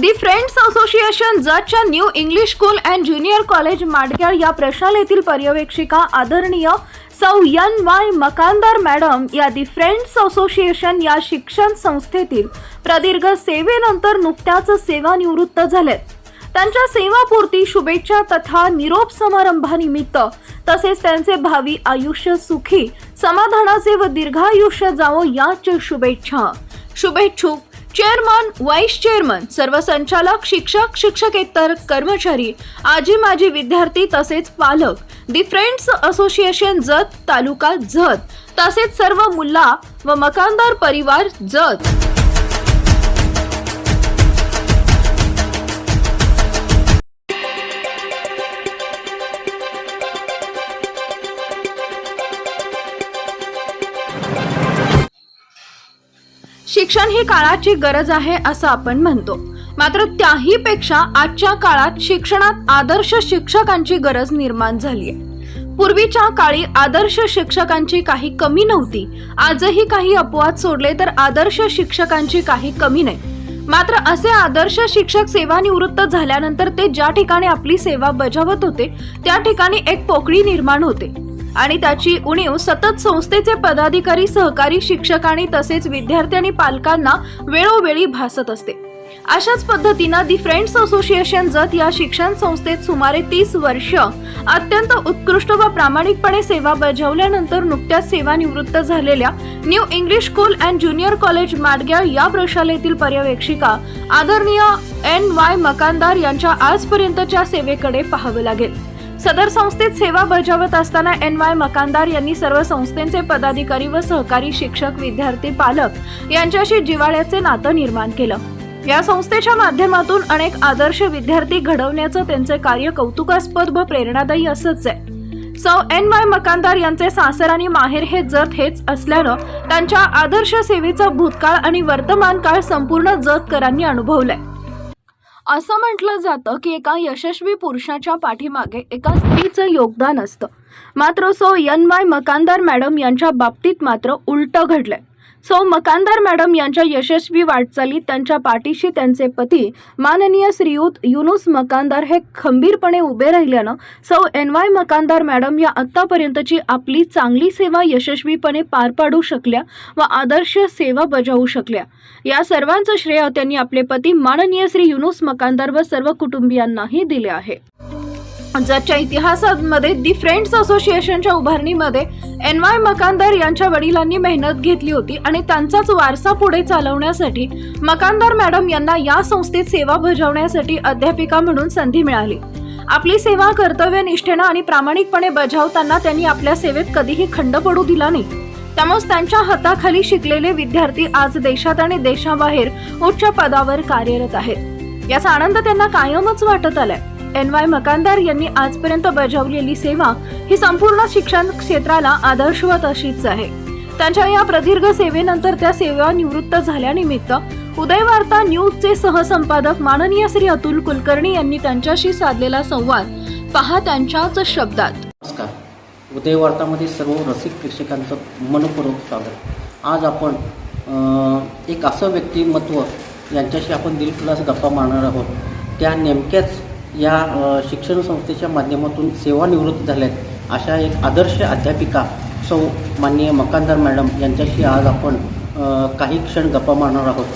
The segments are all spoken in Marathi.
The friends association जजच्या new English school and junior college Madgyal या प्रशालेतील पर्यवेक्षिका आदरणीय सौ यन वाय मकानदार मॅडम या दी फ्रेंड्स असोसिएशन या शिक्षण संस्थेतील प्रदीर्घ सेवेनंतर नुकत्याच सेवानिवृत्त झाल्यात त्यांच्या सेवापूर्ती शुभेच्छा तथा निरोप समारंभानिमित्त तसेच त्यांचे भावी आयुष्य सुखी समाधानाचे व दीर्घायुष्य जावो याच शुभेच्छा. शुभेच्छुक. चेअरमन वाईस चेअरमन सर्व संचालक शिक्षक शिक्षकेतर कर्मचारी आजी माजी विद्यार्थी तसेच पालक. The friends association Jat taluka Jat. तसेच सर्व मुल्ला व मकानदार परिवार जत. शिक्षण ही काळाची गरज आहे असं आपण म्हणतो. मात्र त्याही पेक्षा आजच्या काळात शिक्षणात आदर्श शिक्षकांची गरज निर्माण झाली आहे पूर्वीच्या काळी आदर्श शिक्षकांची काही कमी नव्हती. आजही काही अपवाद सोडले तर आदर्श शिक्षकांची काही कमी नाही. मात्र असे आदर्श शिक्षक सेवानिवृत्त झाल्यानंतर ते ज्या ठिकाणी आपली सेवा बजावत होते त्या ठिकाणी एक पोकळी निर्माण होते. आणि त्याची उणीव सतत संस्थेचे पदाधिकारी सहकारी शिक्षक आणि तसेच विद्यार्थी आणि पालकांना वेळोवेळी भासत असते. अशाच पद्धतीनं दी फ्रेंड्स असोसिएशन जत या शिक्षण संस्थेत सुमारे तीस वर्ष अत्यंत उत्कृष्ट व प्रामाणिकपणे सेवा बजावल्यानंतर नुकत्याच सेवानिवृत्त झालेल्या new English school and junior college Madgyal या प्रशालेतील पर्यवेक्षिका आदरणीय एन वाय मकानदार यांच्या आजपर्यंतच्या सेवेकडे पाहावं लागेल. सदर संस्थेत सेवा बजावत असताना एन वाय मकानदार यांनी सर्व संस्थेचे पदाधिकारी व सहकारी शिक्षक विद्यार्थी पालक यांच्याशी जिव्हाळ्याचे नातं निर्माण केलं. या संस्थेच्या माध्यमातून अनेक आदर्श विद्यार्थी घडवण्याचं त्यांचे कार्य कौतुकास्पद व प्रेरणादायी असंच आहे. सौ एन वाय मकानदार यांचे सासर आणि माहेर हे जत हेच असल्यानं त्यांच्या आदर्श सेवेचा भूतकाळ आणि वर्तमान काळ संपूर्ण जतकरांनी अनुभवलाय. असं म्हटलं जातं की एका यशस्वी पुरुषाच्या पाठीमागे एका स्त्रीचं योगदान असतं. मात्र Sau N Y Makandar madam यांच्या बाबतीत मात्र उलटं घडलंय. सो मकानदार मॅडम यांच्या यशस्वी वाटचालीत त्यांच्या पाठीशी त्यांचे पती माननीय श्रीयुत युनुस मकानदार हे खंबीरपणे उभे राहिल्यानं सौ एन वाय मकानदार मॅडम या आत्तापर्यंतची आपली चांगली सेवा यशस्वीपणे पार पाडू शकल्या व आदर्श सेवा बजावू शकल्या. या सर्वांचं श्रेय त्यांनी आपले पती माननीय श्री युनुस मकानदार व सर्व कुटुंबियांनाही दिले आहे. जगच्या इतिहासामध्ये दी फ्रेंड्स असोसिएशनच्या उभारणीमध्ये एन वाय मकानदार यांच्या वडिलांनी मेहनत घेतली होती आणि त्यांचाच वारसा पुढे चालवण्यासाठी मकानदार मॅडम यांना या संस्थेत सेवा बजावण्यासाठी अध्यापिका म्हणून संधी मिळाली. आपली सेवा कर्तव्यनिष्ठेनं आणि प्रामाणिकपणे बजावताना त्यांनी आपल्या सेवेत कधीही खंड पडू दिला नाही. त्यामुळे त्यांच्या हाताखाली शिकलेले विद्यार्थी आज देशात आणि देशाबाहेर उच्च पदावर कार्यरत आहेत. याचा आनंद त्यांना कायमच वाटत आलाय. एन वाय मकानदार यांनी आजपर्यंत बजावलेली सेवा ही संपूर्ण शिक्षण क्षेत्राला आदर्शवत अशीच आहे. त्यांच्या या प्रदीर्घ सेवेनंतर त्या सेवा निवृत्त झाल्यानिमित्त उदयवार्ता न्यूजचे सहसंपादक माननीय श्री अतुल कुलकर्णी यांनी त्यांच्याशी साधलेला संवाद पहा त्यांच्याच शब्दात. नमस्कार. उदयवार्तामध्ये सर्व रसिक प्रेक्षकांचं मनपूर्वक स्वागत. आज आपण एक असं व्यक्तिमत्व यांच्याशी आपण दिलखुलास गप्पा मारणार आहोत. त्या नेमक्याच या शिक्षण संस्थेच्या माध्यमातून सेवानिवृत्त झाल्यात अशा एक आदर्श अध्यापिका सौ माननीय मकानदार मॅडम यांच्याशी आज आपण काही क्षण गप्पा मारणार आहोत.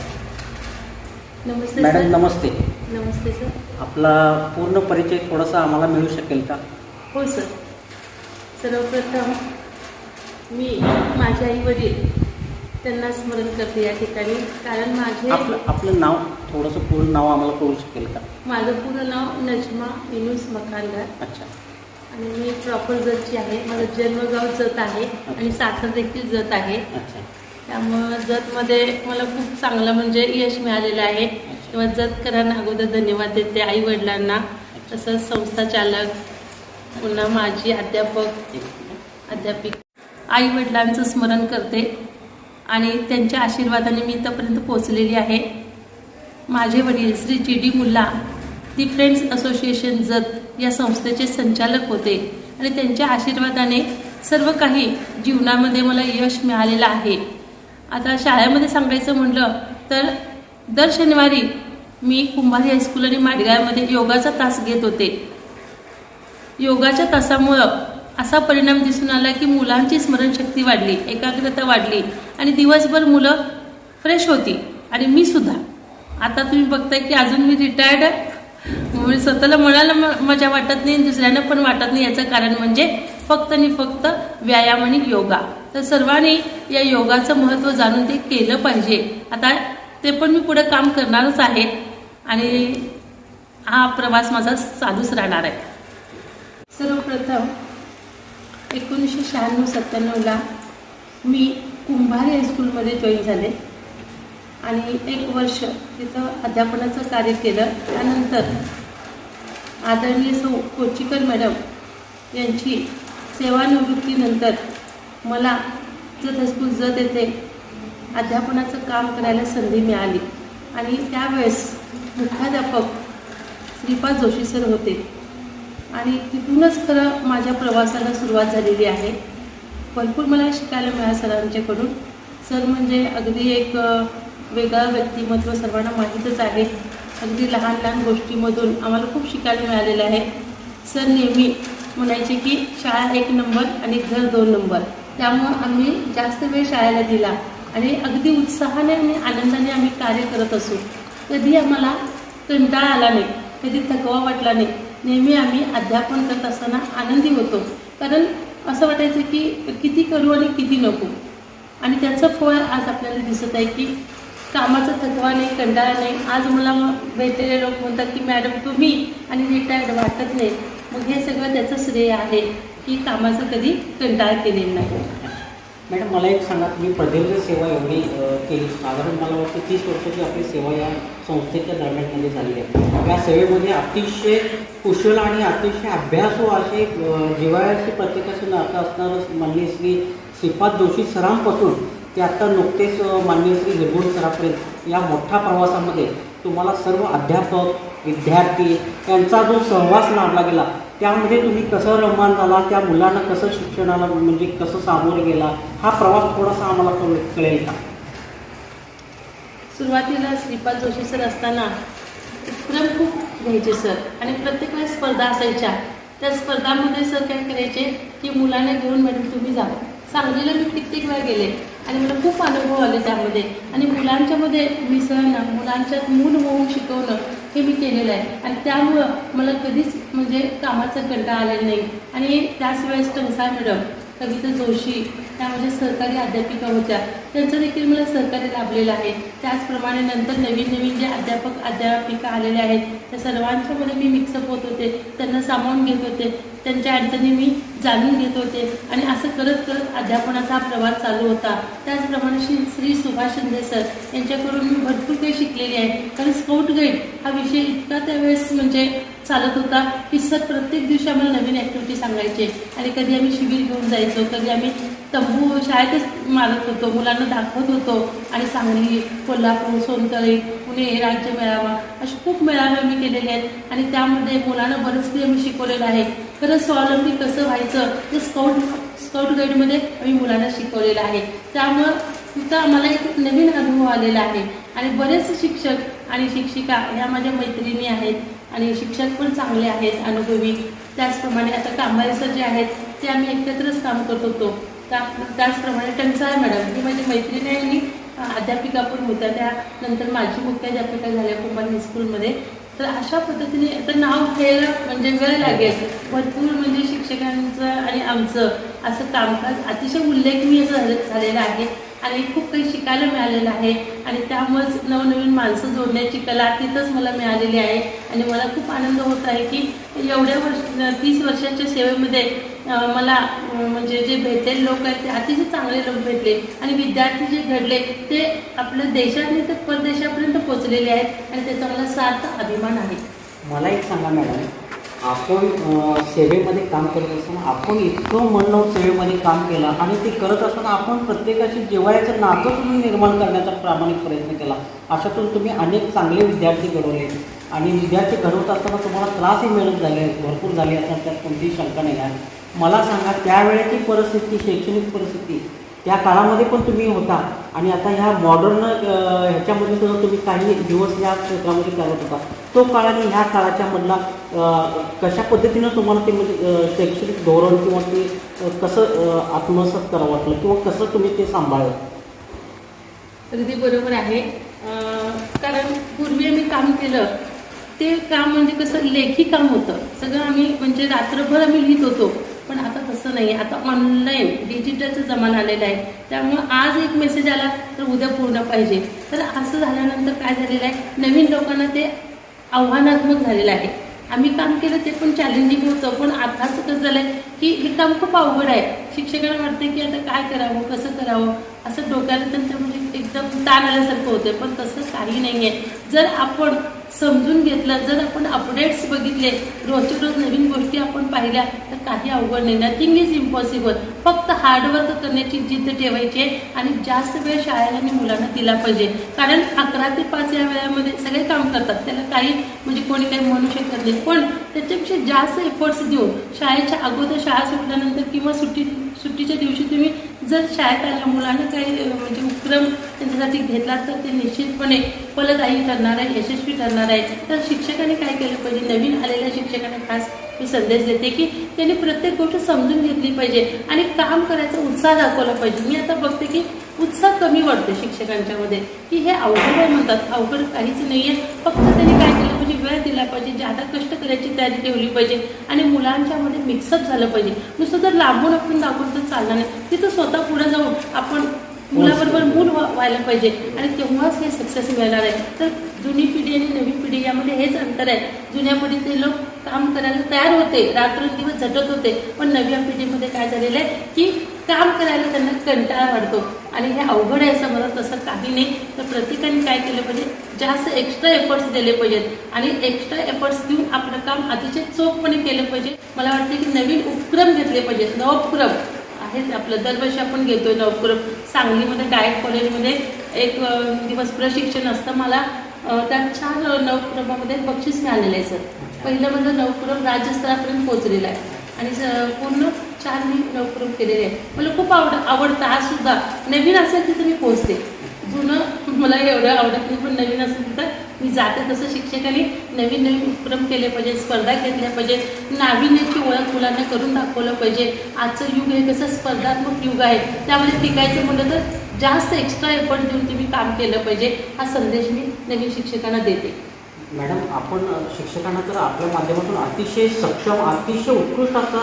नमस्ते मॅडम नमस्ते. नमस्ते सर. आपला पूर्ण परिचय थोडासा आम्हाला मिळू शकेल का? हो सर. सर्वप्रथम मी माझे आई वडील त्यांना स्मरण करते या ठिकाणी. कारण माझे आपलं आपलं नाव थोडंसं पूर्ण नाव आम्हाला कळू शकेल का? माझं पूर्ण नाव नजमा इनुस मकानदार अच्छा. आणि मी प्रॉपर जतची आहे. माझं जन्मगाव जत आहे. आणि सासर देखील जत आहे. अच्छा. त्यामुळं जतमध्ये मला खूप चांगलं म्हणजे यश मिळालेलं आहे. तेव्हा जतकरांना अगोदर धन्यवाद देते आई वडिलांना तसंच संस्था चालक पुन्हा माजी अध्यापक अध्यापिक. आई वडिलांचं स्मरण करते. आणि त्यांच्या आशीर्वादाने मी इथंपर्यंत पोचलेली आहे. माझे वडील Shri G D Mulla the friends association Jat या संस्थेचे संचालक होते आणि त्यांच्या आशीर्वादाने सर्व काही जीवनामध्ये मला यश मिळालेलं आहे. आता शाळेमध्ये सांगायचं म्हटलं तर दर शनिवारी मी कुंभारी हायस्कूल आणि माडगाळमध्ये योगाचा तास घेत होते. योगाच्या तासामुळं असा परिणाम दिसून आला की मुलांची स्मरणशक्ती वाढली एकाग्रता वाढली आणि दिवसभर मुलं फ्रेश होती आणि मी सुद्धा. आता तुम्ही बघताय की अजून मी रिटायर्ड आहे. स्वतःला म्हणायला म- मजा वाटत नाही दुसऱ्यांना पण वाटत नाही. याचं कारण म्हणजे फक्त आणि फक्त व्यायाम आणि योगा. तर सर्वांनी या योगाचं महत्त्व जाणून ते केलं पाहिजे. आता ते पण मी पुढे काम करणारच आहे आणि हा प्रवास माझा चालूच राहणार आहे. सर्वप्रथम एकोणीसशे शहाण्णव सत्त्याण्णवला मी कुंभार हायस्कूलमध्ये जॉईन झाले. आणि एक वर्ष तिथं अध्यापनाचं कार्य केलं. त्यानंतर आदरणीय सौ कोचिकर मॅडम यांची सेवानिवृत्तीनंतर मला जत हायस्कूल जत येथे अध्यापनाचं काम करायला संधी मिळाली. आणि त्यावेळेस मुख्याध्यापक श्रीपाद जोशी सर होते. आणि तिथूनच खरं माझ्या प्रवासाला सुरुवात झालेली आहे. भरपूर मला शिकायला मिळालं सरांच्याकडून. सर म्हणजे अगदी एक अ, वेगळं व्यक्तिमत्व सर्वांना माहीतच आहे. अगदी लहान लहान गोष्टीमधून आम्हाला खूप शिकायला मिळालेलं आहे. सर नेहमी म्हणायचे की शाळा एक नंबर आणि घर दोन नंबर. त्यामुळं आम्ही जास्त वेळ शाळेला दिला आणि अगदी उत्साहाने आणि आनंदाने आम्ही कार्य करत असू. कधी आम्हाला कंटाळा आला नाही कधी थकवा वाटला नाही नेहमी आम्ही अध्यापन करत असताना आनंदी होतो. कारण असं वाटायचं की किती करू आणि किती नको. आणि त्याचं फळ आज आपल्याला दिसत आहे की कामाचा थकवा नाही कंटाळा नाही. आज मला भेटलेले लोक म्हणतात की मॅडम तुम्ही आणि रिटायर्ड वाटत नाही. मग हे सगळं त्याचं श्रेय आहे की कामाचं कधी कंटाळा केलेला नाही. मॅडम मला एक सांगा. तुम्ही प्रदीर्घ सेवा एवढी केली. साधारण मला वाटतं तीस वर्षाची आपली सेवा या संस्थेच्या दरम्यानमध्ये झाली आहे. या सेवेमध्ये अतिशय कुशल आणि अतिशय अभ्यासू असे अ, प्रत्येकाशी प्रत्येकाचे नातं असणारं माननीय श्री श्रीपाद जोशी सरांपासून ते आता नुकतेच माननीय श्री हिरगुण सरापर्यंत या मोठ्या प्रवासामध्ये तुम्हाला सर्व अध्यापक विद्यार्थी यांचा जो सहवास लाभला गेला त्यामध्ये तुम्ही कसं रममान झाला त्या मुलांना कसं शिक्षणाला म्हणजे कसं सामोरं गेला हा प्रवास थोडासा आम्हाला कळेल का? सुरुवातीला श्रीपाद जोशी सर असताना उपक्रम खूप घ्यायचे सर. आणि प्रत्येक वेळेस स्पर्धा असायच्या. त्या स्पर्धामध्ये सर काय करायचे की मुलांना घेऊन मॅडम तुम्ही जा. सांगलीला मी कित्येक वेळा गेले आणि मला खूप अनुभव आले त्यामध्ये. आणि मुलांच्यामध्ये मिसळणं मुलांच्यात मूल होऊन शिकवणं हे मी केलेलं आहे. आणि त्यामुळं मला कधीच म्हणजे कामाचा कंटाळा आलेला नाही. आणि त्याच वेळेस टंसाळ मॅडम कविता जोशी त्या माझ्या सरकारी अध्यापिका होत्या. त्यांचं देखील मला सहकार्य लाभलेलं आहे. त्याचप्रमाणे नंतर नवीन नवीन जे अध्यापक अध्यापिका आलेले आहेत त्या सर्वांच्यामध्ये मी मिक्सअप होत होते. त्यांना सामावून घेत होते. त्यांच्या अडचणी मी जाणून घेत होते. आणि असं करत करत अध्यापनाचा हा प्रवास चालू होता. त्याचप्रमाणे श्री श्री सुभाष शिंदे सर यांच्याकडून मी भरपूर काही शिकलेली आहे. कारण स्काउट गाईड हा विषय इतका त्यावेळेस म्हणजे चालत होता. की सर प्रत्येक दिवशी आम्हाला नवीन ॲक्टिव्हिटी सांगायचे. आणि कधी आम्ही शिबिर घेऊन जायचो कधी आम्ही तंबू शाळेतच मारत होतो मुलांना दाखवत होतो. आणि सांगली कोल्हापूर सोनतळे पुणे राज्य मेळावा असे खूप मेळावे मी केलेले आहेत. आणि त्यामध्ये मुलांना बरंच काही आम्ही शिकवलेलं आहे. खरंच स्वावलंबी कसं व्हायचं ते स्काउट स्काउट गाईडमध्ये आम्ही मुलांना शिकवलेलं आहे. त्यामुळं तिथं आम्हाला एक नवीन अनुभव आलेला आहे. आणि बरेच शिक्षक आणि शिक्षिका ह्या माझ्या मैत्रिणी आहेत. आणि शिक्षक पण चांगले आहेत अनुभवी. त्याचप्रमाणे आता कांबारे सर जे आहेत ते आम्ही एकत्रच काम करत होतो. त्या त्याचप्रमाणे टंचाळ मॅडम ही माझी मैत्रीण आहे आणि अध्यापिका पण होत्या त्या नंतर माझी मुख्याध्यापिका झाल्या कुंभार हायस्कूलमध्ये तर अशा पद्धतीने आता नाव घ्यायला म्हणजे वेळ लागेल. भरपूर म्हणजे शिक्षकांचं आणि आमचं असं कामकाज अतिशय उल्लेखनीय झालेलं आहे. आणि खूप काही शिकायला मिळालेलं आहे. आणि त्यामुळेच नवनवीन माणसं जोडण्याची कला तिथंच मला मिळालेली आहे. आणि मला खूप आनंद होत आहे की एवढ्या वर्ष तीस वर्षाच्या सेवेमध्ये मला म्हणजे जे भेटलेले लोक आहेत ते अतिशय चांगले लोक भेटले. आणि विद्यार्थी जे घडले ते आपल्या देशातले तर परदेशापर्यंत पोचलेले आहेत. आणि त्याचा मला सार्थ अभिमान आहे. मला एक सांगा मॅडम. आपण सेवेमध्ये काम करत असताना आपण इतकं म्हणणं सेवेमध्ये काम केलं आणि ते करत असताना आपण प्रत्येकाशी जेवायचं नातं तुम्ही निर्माण करण्याचा प्रामाणिक प्रयत्न केला. अशातून तुम्ही अनेक चांगले विद्यार्थी घडवले आणि विद्यार्थी घडवत असताना तुम्हाला त्रासही मिळत झाले भरपूर झाले असतात त्यात कोणतीही शंका नाही. आहे मला सांगा त्यावेळेची परिस्थिती शैक्षणिक परिस्थिती त्या काळामध्ये पण तुम्ही होता. आणि आता ह्या मॉडर्न ह्याच्यामध्ये सुद्धा तुम्ही काही दिवस या क्षेत्रामध्ये करत होता. तो काळ आणि ह्या काळाच्या मधला कशा पद्धतीनं तुम्हाला ते म्हणजे शैक्षणिक धोरण किंवा ते कसं आत्मसात करावं वाटलं किंवा कसं तुम्ही ते सांभाळलं? अगदी बरोबर आहे. कारण पूर्वी आम्ही काम केलं. ते काम म्हणजे कसं लेखी काम होतं. सगळं आम्ही म्हणजे रात्रभर आम्ही लिहित होतो. पण आता तसं नाही आता ऑनलाईन डिजिटलचा जमाना आलेला आहे. त्यामुळं आज एक मेसेज आला तर उद्या पूर्ण पाहिजे. तर असं झाल्यानंतर काय झालेलं आहे? नवीन लोकांना ते आव्हानात्मक झालेलं आहे. आम्ही काम केलं ते पण चॅलेंजिंग होतं. पण आताच कसं झालंय? की हे काम खूप अवघड आहे. शिक्षकांना वाटतं की आता काय करावं कसं करावं? असं डोक्याला त्यांच्यामध्ये म्हणजे एकदम ताण आल्यासारखं होतं पण तसं काही नाही आहे जर आपण समजून घेतलं. जर आपण अपडेट्स बघितले रोजच्या रोज नवीन गोष्टी आपण पाहिल्या तर काही अवघड नाही. नथिंग इज इम्पॉसिबल फक्त हार्डवर्क करण्याची जिद्द ठेवायची आणि जास्त वेळ शाळेला आणि मुलांना दिला पाहिजे. कारण अकरा ते पाच या वेळामध्ये सगळे काम करतात. त्याला काही म्हणजे कोणी काही म्हणू शकत नाही. पण त्याच्यापेक्षा जास्त एफर्ट्स देऊन शाळेच्या अगोदर शाळा सुटल्यानंतर किंवा सुट्टी सुट्टीच्या दिवशी तुम्ही जर शाळेत आल्या मुलांना काही म्हणजे उपक्रम त्यांच्यासाठी घेतला तर ते निश्चितपणे फलदायी ठरणार आहे यशस्वी ठरणार आहे. तर शिक्षकाने काय केलं पाहिजे? नवीन आलेल्या शिक्षकाने खास मी संदेश देते की त्यांनी प्रत्येक गोष्ट समजून घेतली पाहिजे आणि काम करायचा उत्साह दाखवला पाहिजे. मी आता बघते की उत्साह कमी वाटतो शिक्षकांच्या मध्ये. की हे अवघड आहे म्हणतात. अवघड काहीच नाही आहे फक्त त्यांनी काय केलं पाहिजे? वेळ दिला पाहिजे. ज्यादा कष्ट करायची तयारी ठेवली पाहिजे. आणि मुलांच्या मध्ये मिक्सअप झालं पाहिजे. नुसतं जर लांबून आपण दाखवून तर चालणार नाही. तिथं स्वतः पुढे जाऊन आपण मुलाबरोबर मूल व्हायला पाहिजे. आणि तेव्हाच हे सक्सेस मिळणार आहे. तर जुनी पिढी आणि नवी पिढी यामध्ये हेच अंतर आहे. जुन्या पिढीचे लोक काम करायला तयार होते. रात्र दिवस झटत होते. पण नव्या पिढीमध्ये काय झालेलं आहे? की काम करायला त्यांना कंटाळा वाढतो. आणि हे अवघड आहे असं मला तसं काही नाही. तर प्रत्येकाने काय केलं पाहिजे? जास्त एक्स्ट्रा एफर्ट्स दिले पाहिजेत. आणि एक्स्ट्रा एफर्ट्स देऊन आपलं काम अतिशय चोखपणे केलं पाहिजे. मला वाटते की नवीन उपक्रम घेतले पाहिजेत. नवोपक्रम. आहेच आपलं. दरवर्षी आपण घेतोय नवोपक्रम. सांगलीमध्ये डायट कॉलेजमध्ये एक दिवस प्रशिक्षण असतं. मला त्यात चार नवक्रमामध्ये बक्षीस मिळालेलं आहे सर. पहिलं म्हणजे नवक्रम राज्यस्तरापर्यंत पोहोचलेला आहे. आणि पूर्ण चार मी उपक्रम केलेले आहे मला खूप आवड आवडतं. आज सुद्धा नवीन असेल तिथं मी पोहोचते. जुनं मला एवढं आवडत नाही पण नवीन असेल तिथं मी जाते तसं शिक्षकांनी नवीन नवीन उपक्रम केले पाहिजे स्पर्धा घेतल्या पाहिजे नाविन्याची ओळख मुलांना करून दाखवलं पाहिजे. आजचं युग हे कसं स्पर्धात्मक युग आहे त्यामध्ये टिकायचं म्हटलं तर जास्त एक्स्ट्रा एफर्ट देऊन तुम्ही काम केलं पाहिजे. हा संदेश मी नवीन शिक्षकांना देते. मॅडम आपण शिक्षकांना तर आपल्या माध्यमातून अतिशय सक्षम अतिशय उत्कृष्ट असा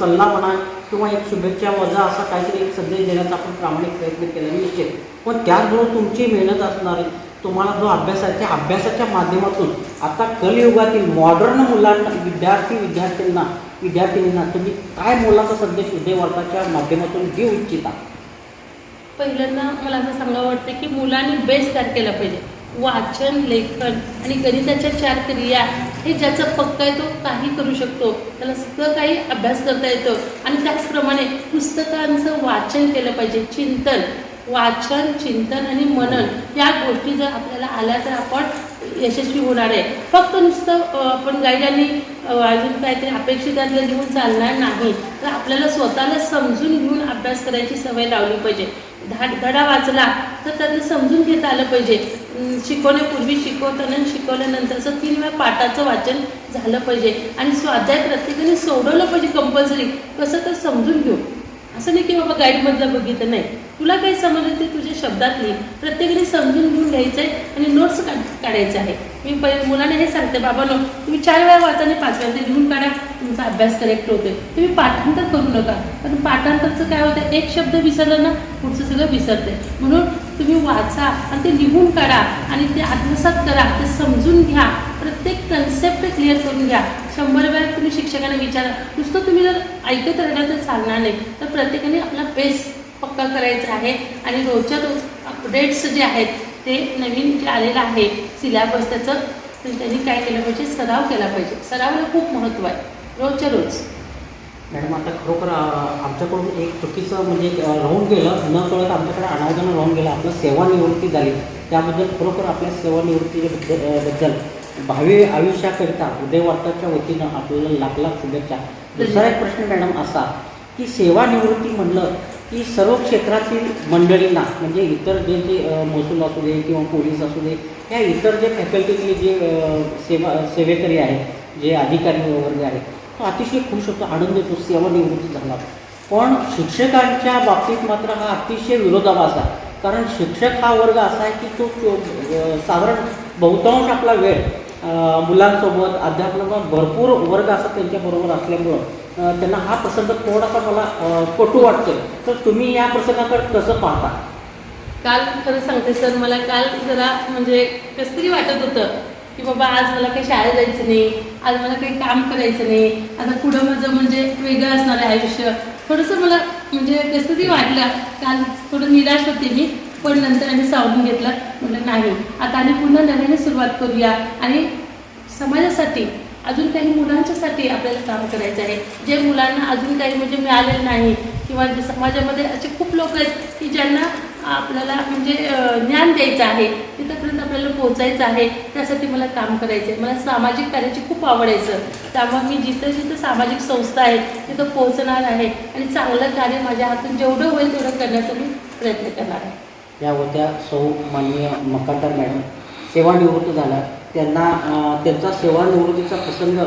सल्ला म्हणा किंवा एक शुभेच्छा वजा असा काहीतरी एक संदेश देण्याचा आपण प्रामाणिक प्रयत्न केला निश्चित. पण त्याचबरोबर तुमची मेहनत असणारी तुम्हाला जो अभ्यास आहे त्या अभ्यासाच्या माध्यमातून आता कलयुगातील मॉडर्न मुलांना विद्यार्थी विद्यार्थ्यांना विद्यार्थिनींना तुम्ही काय मोलाचा संदेश उदयवार्ताच्या माध्यमातून देऊ इच्छिता? पहिल्यांदा मला असं सांगावं वाटतं की मुलांनी बेस्ट तयार केला पाहिजे. वाचन लेखन आणि गणिताच्या चार क्रिया हे ज्याचा पक्का आहे तो काही करू शकतो. त्याला सगळं काही अभ्यास करता येतो. आणि त्याचप्रमाणे पुस्तकांचं वाचन केलं पाहिजे. चिंतन वाचन चिंतन आणि मनन या गोष्टी जर आपल्याला आल्या तर आपण यशस्वी होणार आहे. फक्त नुसतं आपण गाईडांनी आणि अजून काहीतरी अपेक्षितातलं घेऊन चालणार नाही. तर आपल्याला स्वतःला समजून घेऊन अभ्यास करायची सवय लावली पाहिजे. धा धडा वाचला तर त्यातलं समजून घेता आलं पाहिजे. शिकवण्यापूर्वी शिकवताना शिकवल्यानंतरचं तीन वेळा पाठाचं वाचन झालं पाहिजे. आणि स्वाध्याय प्रत्येकाने सोडवलं पाहिजे कंपल्सरी कसं तर समजून घेऊ. असं नाही की बाबा गाईडमधलं बघितलं नाही. तुला काही समजलं ते तुझ्या शब्दात लिही प्रत्येकाने समजून घेऊन घ्यायचं आहे आणि नोट्स काढ काढायचे आहे. मी पहिले मुलांना हे सांगते बाबानो तुम्ही चार वेळा वाचा पाच वेळा ते लिहून काढा. तुमचा अभ्यास करेक्ट होते तुम्ही पाठांतर करू नका. कारण पाठांतरचं काय होतं एक शब्द विसरलं ना पुढचं सगळं विसरते म्हणून तुम्ही वाचा आणि ते लिहून काढा आणि ते आत्मसात करा ते समजून घ्या. प्रत्येक कन्सेप्ट क्लिअर करून घ्या. शंभर वेळा तुम्ही शिक्षकांना विचारा. नुसतं तुम्ही जर ऐकत राहिला तर चालणार नाही. तर प्रत्येकाने आपला बेस्ट पक्का करायचा आहे. आणि रोजच्या रोज अपडेट्स जे आहेत ते नवीन जे आलेलं आहे सिलॅबस त्याचं तर त्यांनी काय केलं पाहिजे? सराव केला पाहिजे. सरावाला खूप महत्त्व आहे. रोजच्या रोज. मॅडम आता खरोखर आमच्याकडून एक चुकीचं म्हणजे राहून गेलं न कळत आमच्याकडे अनावधानं राहून गेलं. आपलं सेवानिवृत्ती झाली. त्याबद्दल खरोखर आपल्या सेवानिवृत्तीबद्दल बद्दल भावी आयुष्याकरिता उदयवार्ताच्या वतीनं आपल्याला लाख लाख शुभेच्छा. दुसरा एक प्रश्न मॅडम असा की सेवानिवृत्ती म्हणलं की सर्व क्षेत्रातील मंडळींना म्हणजे इतर जे जे महसूल असू दे किंवा पोलीस असू दे या इतर जे फॅकल्टीतले जे सेवा सेवेकरी आहेत जे अधिकारी वर्ग आहेत तो अतिशय खुश होतो आनंद येतो सेवानिवृत्ती झाला. पण शिक्षकांच्या बाबतीत मात्र हा अतिशय विरोधाभास आहे. कारण शिक्षक हा वर्ग असा आहे की तो साधारण बहुतांश आपला वेळ मुलांसोबत अध्यापनात भरपूर वर्ग असा त्यांच्याबरोबर असल्यामुळं त्यांना हा प्रसंग थोडासा मला कटू वाटतोय. तर तुम्ही या प्रसंगाकडे कसं पाहता? काल खरं सांगते सर मला काल जरा म्हणजे कसं तरी वाटत होतं की बाबा आज मला काही शाळेत जायचं नाही आज मला काही काम करायचं नाही आता पुढं माझं म्हणजे वेगळं असणार आहे आयुष्य. थोडंसं मला म्हणजे कसं तरी वाटलं. काल थोडं निराश होते मी पण नंतर आम्ही सावरून घेतलं. म्हटलं नाही आता आणि पुन्हा नव्याने सुरुवात करूया आणि समाजासाठी अजून काही मुलांच्यासाठी आपल्याला काम करायचं आहे. जे मुलांना अजून काही म्हणजे मिळालेलं नाही किंवा जे समाजामध्ये असे खूप लोक आहेत की ज्यांना आपल्याला म्हणजे ज्ञान द्यायचं आहे तिथंपर्यंत आपल्याला पोहोचायचं आहे त्यासाठी मला काम करायचं आहे मला सामाजिक कार्याची खूप आवड आहे सर. त्यामुळे मी जिथं जिथं सामाजिक संस्था आहेत तिथं पोहोचणार आहे आणि चांगलं कार्य माझ्या हातून जेवढं होईल तेवढं करण्याचा मी प्रयत्न करणार आहे. या होत्या सौ माननीय मकांतर मॅडम. सेवानिवृत्त झाला. त्यांना त्यांचा सेवानिवृत्तीचा प्रसंग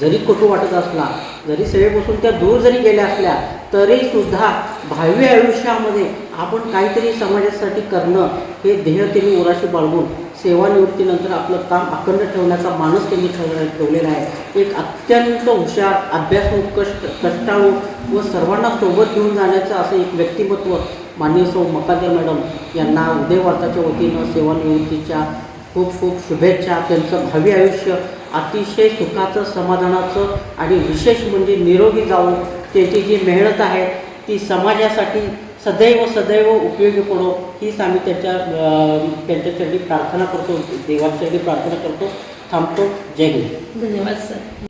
जरी कटू वाटत असला जरी सेवेपासून त्या दूर जरी गेल्या असल्या तरी सुद्धा भावी आयुष्यामध्ये आपण काहीतरी समाजासाठी करणं हे ध्येय त्यांनी उराशी बाळगून सेवानिवृत्तीनंतर आपलं काम अखंड ठेवण्याचा मानस त्यांनी ठेव ठेवलेला आहे. एक अत्यंत हुशार अभ्यासू कष्ट कष्टाळू व सर्वांना सोबत घेऊन जाण्याचं असं एक व्यक्तिमत्व माननीय सौ मकादर मॅडम यांना उदयवार्ताच्या वतीनं सेवानिवृत्तीच्या खूप खूप शुभेच्छा. त्यांचं भावी आयुष्य अतिशय सुखाचं समाधानाचं आणि विशेष म्हणजे निरोगी जाऊन त्याची जी मेहनत आहे ती समाजासाठी सदैव सदैव उपयोगी पडो हीच आम्ही त्याच्या त्यांच्यासाठी प्रार्थना करतो देवाच्यासाठी प्रार्थना करतो. थांबतो. जय हिंद. धन्यवाद सर.